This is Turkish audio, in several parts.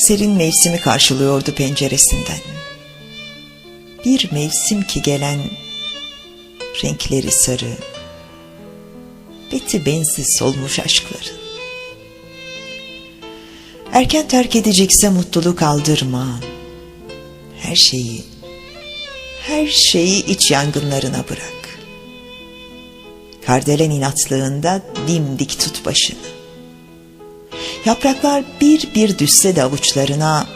serin mevsimi karşılıyordu penceresinden. Bir mevsim ki gelen renkleri sarı, beti benzi solmuş aşkların. Erken terk edecekse mutluluk aldırma. Her şeyi, her şeyi iç yangınlarına bırak. Kardelen inatlığında dimdik tut başını. Yapraklar bir bir düşse de avuçlarına,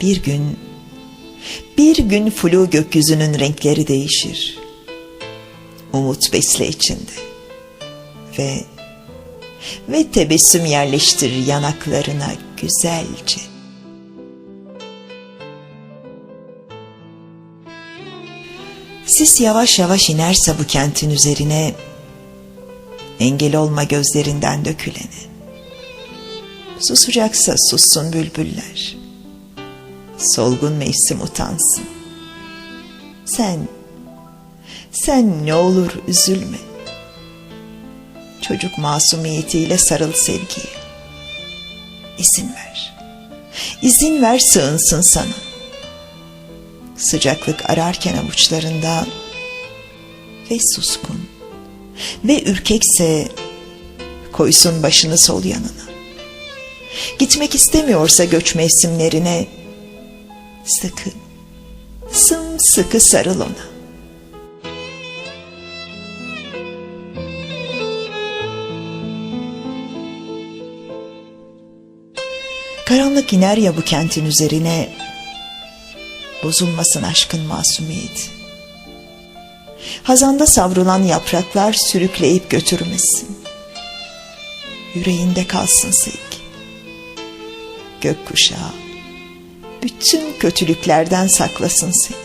bir gün, bir gün flu gökyüzünün renkleri değişir. Umut besle içinde ve ve tebessüm yerleştir yanaklarına güzelce. Sis yavaş yavaş inerse bu kentin üzerine, engel olma gözlerinden dökülene. Susacaksa sussun bülbüller. Solgun mevsim utansın. Sen, sen ne olur üzülme. Çocuk masumiyetiyle sarıl sevgiye. İzin ver. İzin ver sığınsın sana. Sıcaklık ararken avuçlarında ve suskun ve ürkekse koysun başını sol yanına. Gitmek istemiyorsa göç mevsimlerine sıkı, sımsıkı sarıl ona. Karanlık iner ya bu kentin üzerine Bozulmasın aşkın masumiyeti. Hazanda savrulan yapraklar sürükleyip götürmesin. Yüreğinde kalsın sevgi Gökkuşağı. Bütün kötülüklerden saklasın seni.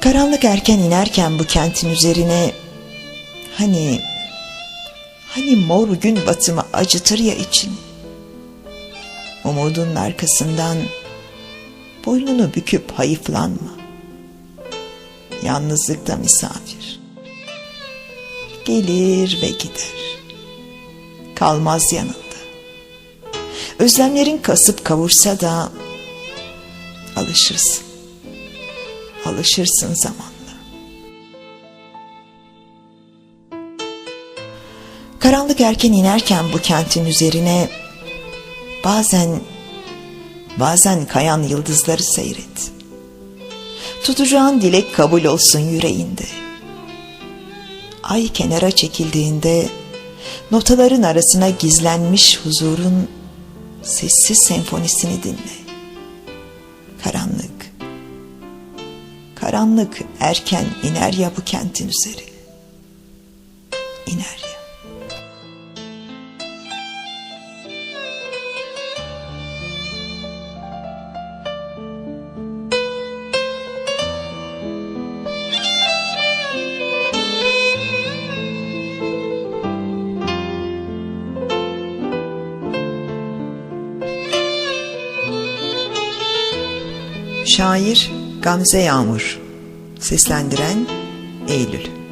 Karanlık erken inerken bu kentin üzerine hani hani mor gün batımı acıtır ya için. Umudun arkasından boynunu büküp hayıflanma. Yalnızlıkta misafir. Gelir ve gider. Kalmaz yanında. Özlemlerin kasıp kavursa da alışırsın alışırsın zamanla. Karanlık erken inerken bu kentin üzerine bazen bazen kayan yıldızları seyret. Tutacağın dilek kabul olsun yüreğinde. Ay kenara çekildiğinde notaların arasına gizlenmiş huzurun sessiz senfonisini dinle. Karanlık Karanlık erken iner ya bu kentin üzeri. İner Şair Gamze Yağmur. Seslendiren Eylül